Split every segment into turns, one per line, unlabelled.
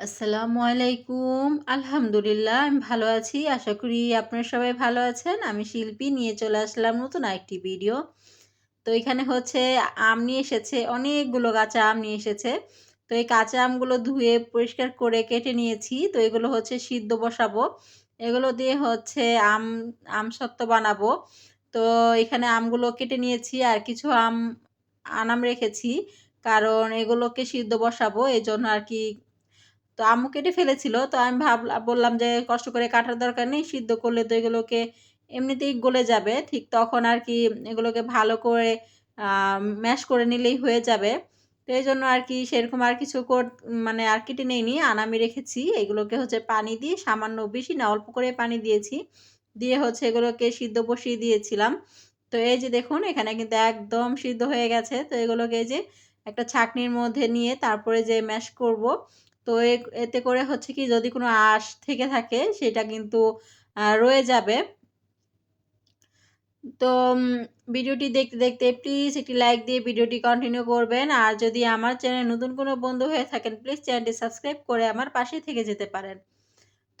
আসসালামু আলাইকুম। আলহামদুলিল্লাহ, আমি ভালো আছি। আশা করি আপনারা সবাই ভালো আছেন। আমি শিল্পী, নিয়ে চলে আসলাম নতুন একটি ভিডিও। তো এখানে হচ্ছে আম নিয়ে এসেছে, অনেকগুলো কাঁচা আম নিয়ে এসেছে। তো এই কাঁচা আমগুলো ধুয়ে পরিষ্কার করে কেটে নিয়েছি। তো এগুলো হচ্ছে সিদ্ধ বসাবো। এগুলো দিয়ে হচ্ছে আম আম সত্ত্ব বানাবো। তো এখানে আমগুলো কেটে নিয়েছি আর কিছু আম আনাম রেখেছি। কারণ এগুলোকে সিদ্ধ বসাবো এই জন্য আর কি তো আম্মু কেটে ফেলেছিল। তো আমি ভাবলাম বললাম যে কষ্ট করে কাটার দরকার নেই, সিদ্ধ করলে তো এগুলোকে এমনিতেই গলে যাবে। ঠিক তখন আর কি এগুলোকে ভালো করে ম্যাশ করে নিলেই হয়ে যাবে। তো এই জন্য আর কি সেরকম আর কিছু কর মানে আর কেটে নেইনি, আনামি রেখেছি। এগুলোকে হচ্ছে পানি দিয়ে সামান্য বেশি না, অল্প করে পানি দিয়েছি। দিয়ে হচ্ছে এগুলোকে সিদ্ধ বসিয়ে দিয়েছিলাম। তো এই যে দেখুন, এখানে কিন্তু একদম সিদ্ধ হয়ে গেছে। তো এগুলোকে এই যে একটা ছাকনির মধ্যে নিয়ে তারপরে যে ম্যাশ করব তো এতে করে হচ্ছে কি যদি কোনো আঁশ থেকে থাকে সেটা কিন্তু রয়ে যাবে। তো ভিডিওটি দেখতে দেখতে প্লিজ একটি লাইক দিয়ে ভিডিওটি কন্টিনিউ করবেন। আর যদি আমার চ্যানেল নতুন কোনো বন্ধু হয়ে থাকেন প্লিজ চ্যানেলটি সাবস্ক্রাইব করে আমার পাশে থেকে যেতে পারেন।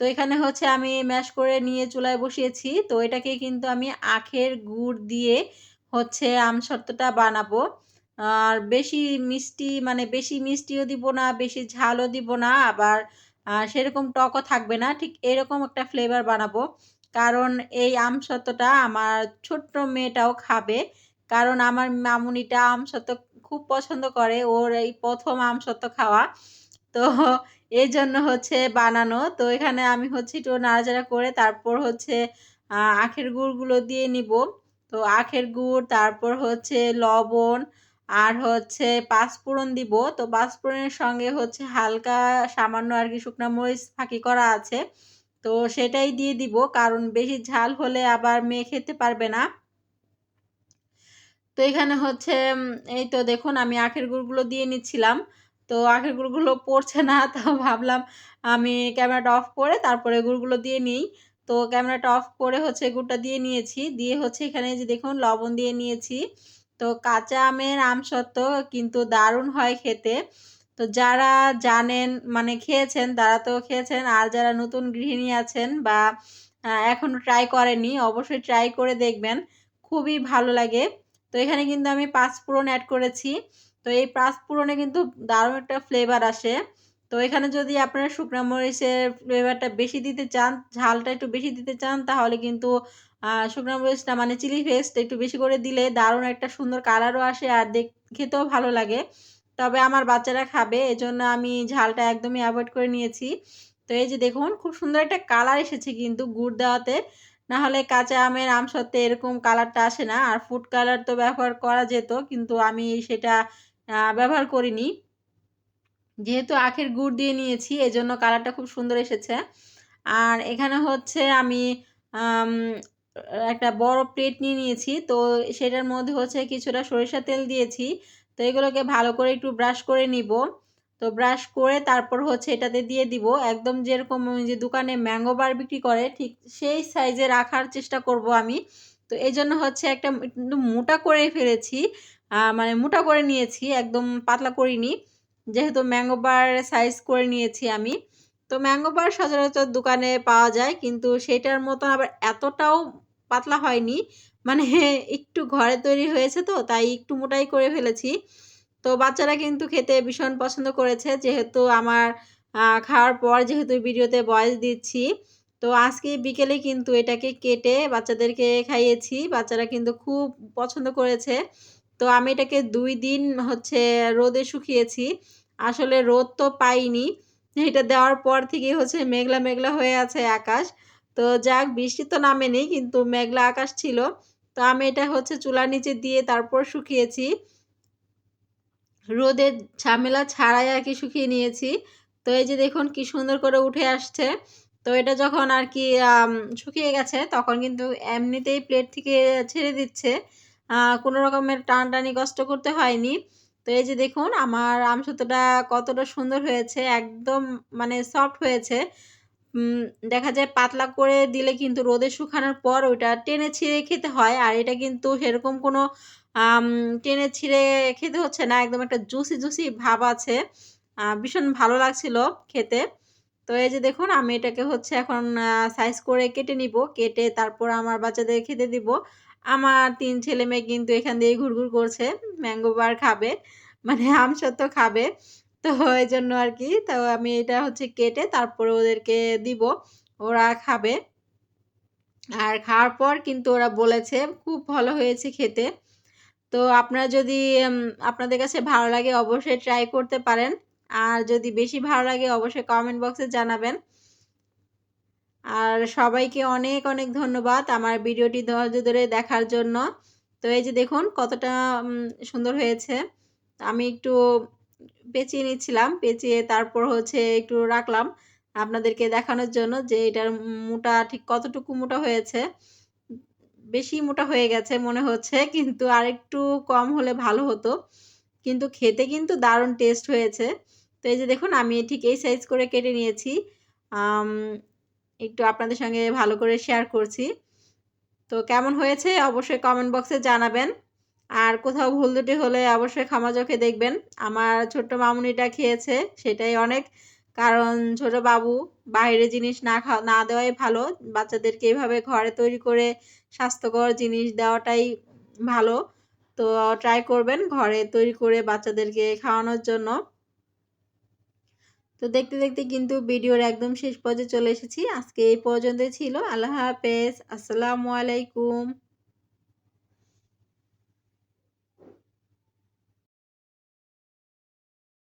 তো এখানে হচ্ছে আমি ম্যাশ করে নিয়ে চুলায় বসিয়েছি। তো এটাকে কিন্তু আমি আখের গুড় দিয়ে হচ্ছে আমসত্ত্বটা বানাবো। আর বেশি মিষ্টি মানে বেশি মিষ্টিও দিব না, বেশি ঝালও দিব না, আবার সেরকম টকও থাকবে না। ঠিক এরকম একটা ফ্লেভার বানাবো। কারণ এই আমসত্ত্বটা আমার ছোট্ট মেয়েটাও খাবে। কারণ আমার মামুনিটা আমসত্ত্ব খুব পছন্দ করে। ওর এই প্রথম আমসত্ত্ব খাওয়া। তো এই জন্য হচ্ছে বানানো। তো এখানে আমি হচ্ছে একটু নাড়াচাড়া করে তারপর হচ্ছে আখের গুড়গুলো দিয়ে নিব। তো আখের গুড়, তারপর হচ্ছে লবণ আর হচ্ছে পাঁচফোড়ন দিব। তো পাঁচফোড়নের সঙ্গে হচ্ছে হালকা সামান্য আর কি শুকনো মরিচ ফাঁকি করা আছে। তো সেটাই দিয়ে দিব, কারণ বেশি ঝাল হলে আবার মেয়ে খেতে পারবে না। তো এখানে হচ্ছে এই তো দেখুন আমি আখের গুড়গুলো দিয়ে নিচ্ছিলাম। তো আখের গুড়গুলো পড়ছে না, তো ভাবলাম আমি ক্যামেরাটা অফ করে তারপরে গুড়গুলো দিয়ে নিই। তো ক্যামেরাটা অফ করে হচ্ছে গুড়টা দিয়ে নিয়েছি। দিয়ে হচ্ছে এখানে যে দেখুন লবণ দিয়ে নিয়েছি। তো কাঁচা আমের আমসত্ত্ব কিন্তু দারুণ হয় খেতে। তো যারা জানেন মানে খেয়েছেন, তারা তো খেয়েছেন। আর যারা নতুন গৃহিণী আছেন বা এখনও ট্রাই করেনি অবশ্যই ট্রাই করে দেখবেন। খুবই ভালো লাগে। তো এখানে কিন্তু আমি পাঁচফোড়ন অ্যাড করেছি। তো এই পাঁচফোড়নে কিন্তু দারুণ একটা ফ্লেভার আসে। তো এখানে যদি আপনারা শুকনো মরিচের ফ্লেভারটা বেশি দিতে চান, ঝালটা একটু বেশি দিতে চান, তাহলে কিন্তু শুকনো মরিচটা মানে চিলি পেস্ট একটু বেশি করে দিলে দারুণ একটা সুন্দর কালারও আসে আর দেখ খেতেও ভালো লাগে। তবে আমার বাচ্চারা খাবে, এজন্য আমি ঝালটা একদমই অ্যাভয়েড করে নিয়েছি। তো এই যে দেখুন, খুব সুন্দর একটা কালার এসেছে কিন্তু গুড় দেওয়াতে। না হলে কাঁচা আমের আম সত্ত্বে এরকম কালারটা আসে না। আর ফুড কালার তো ব্যবহার করা যেত, কিন্তু আমি সেটা ব্যবহার করিনি। যেহেতু আখের গুড় দিয়ে নিয়েছি, এজন্য কালারটা খুব সুন্দর এসেছে। আর এখানে হচ্ছে আমি একটা বড় প্লেট নিয়ে নিয়েছি। তো সেটার মধ্যে হচ্ছে কিছুটা সরিষা তেল দিয়েছি। তো এগুলোকে ভালো করে একটু ব্রাশ করে নিব। তো ব্রাশ করে তারপর হচ্ছে এটাতে দিয়ে দিব। একদম যেরকম যে দোকানে ম্যাঙ্গো বার বিক্রি করে, ঠিক সেই সাইজে রাখার চেষ্টা করব আমি। তো এই জন্য হচ্ছে একটা একটু মোটা করে ফেলেছি। মানে মোটা করে নিয়েছি, একদম পাতলা করিনি। যেহেতু ম্যাঙ্গো বার সাইজ করে নিয়েছি আমি। তো ম্যাঙ্গো বার সচরাচর দোকানে পাওয়া যায়, কিন্তু সেটার মতন আবার এতটাও পাতলা হয়নি। মানে একটু ঘরে তৈরি হয়েছে তো, তাই একটু মোটাই করে ফেলেছি। তো বাচ্চারা কিন্তু খেতে ভীষণ পছন্দ করেছে, যেহেতু আমার খাওয়ার পর যেহেতু ভিডিওতে বয়স দিচ্ছি। তো আজকে বিকেলে কিন্তু এটাকে কেটে বাচ্চাদেরকে খাইয়েছি, বাচ্চারা কিন্তু খুব পছন্দ করেছে। তো আমি এটাকে দুই দিন হচ্ছে রোদে শুকিয়েছি। আসলে রোদ তো পাইনি এটা দেওয়ার পর থেকেই হচ্ছে মেঘলা মেঘলা হয়ে আছে আকাশ। তো যাক, বৃষ্টি তো নামেনি, কিন্তু মেঘলা আকাশ ছিল। তো আমি এটা হচ্ছে চুলার নিচে দিয়ে তারপর শুকিয়েছি। রোদের ঝামেলা ছাড়াই আর কি শুকিয়ে নিয়েছি। তো এই যে দেখুন কি সুন্দর করে উঠে আসছে। তো এটা যখন আর কি শুকিয়ে গেছে, তখন কিন্তু এমনিতেই প্লেট থেকে ছেড়ে দিচ্ছে। কোনো রকমের টানটানি কষ্ট করতে হয়নি। তো এই যে দেখুন, আমার আমসত্ত্বটা কতটা সুন্দর হয়েছে, একদম মানে সফট হয়েছে। দেখা যায় পাতলা করে দিলে কিন্তু রোদে শুকানোর পর ওইটা টেনে ছিঁড়ে খেতে হয়, আর এটা কিন্তু সেরকম কোনো টেনে ছিঁড়ে খেতে হচ্ছে না, একদম একটা জুসি জুসি ভাব আছে। ভীষণ ভালো লাগছিল খেতে। তো এই যে দেখুন, আমি এটাকে হচ্ছে এখন সাইজ করে কেটে নিব, কেটে তারপর আমার বাচ্চাদের খেতে দিব। আমার তিন ছেলে মেয়ে কিন্তু এখান দিয়ে ঘুরঘুর করছে ম্যাঙ্গো বার খাবে মানে আম সত্য খাবে। তো এই জন্য আর কি, তো আমি এটা হচ্ছে কেটে তারপরে ওদেরকে দিব, ওরা খাবে। আর খাওয়ার পর কিন্তু ওরা বলেছে, খুব ভালো হয়েছে খেতে। তো আপনারা যদি আপনাদের কাছে ভালো লাগে অবশ্যই ট্রাই করতে পারেন। আর যদি বেশি ভালো লাগে অবশ্যই কমেন্ট বক্সে জানাবেন। আর সবাইকে অনেক অনেক ধন্যবাদ আমার ভিডিওটি ধৈর্য ধরে দেখার জন্য। তো এই যে দেখুন কতটা সুন্দর হয়েছে। আমি একটু পেঁচিয়ে নিচ্ছিলাম, পেঁচিয়ে তারপর হচ্ছে একটু রাখলাম আপনাদেরকে দেখানোর জন্য যে এটার মোটা ঠিক কতটুকু মোটা হয়েছে। বেশি মোটা হয়ে গেছে মনে হচ্ছে, কিন্তু আরেকটু কম হলে ভালো হতো। কিন্তু খেতে কিন্তু দারুণ টেস্ট হয়েছে। তো এই যে দেখুন আমি ঠিক এই সাইজ করে কেটে নিয়েছি। একটু আপনাদের সঙ্গে ভালো করে শেয়ার করছি। তো কেমন হয়েছে? অবশ্যই কমেন্ট বক্সে জানাবেন। আর কোথাও ভুল দুটি হলে অবশ্যই ক্ষমা চোখে দেখবেন। আমার ছোট্ট মামুনিটা খেয়েছে, সেটাই অনেক। কারণ ছোট বাবু বাইরে জিনিস না খাওয়া না দেওয়াই ভালো। বাচ্চাদেরকে এভাবে ঘরে তৈরি করে স্বাস্থ্যকর জিনিস দেওয়াটাই ভালো। তো ট্রাই করবেন ঘরে তৈরি করে বাচ্চাদেরকে খাওয়ানোর জন্য। তো দেখতে দেখতে কিন্তু ভিডিওর একদম শেষ পর্যায়ে চলে এসেছি। আজকে এই পর্যন্তই ছিল। আল্লাহ হাফেজ। আসসালামু আলাইকুম।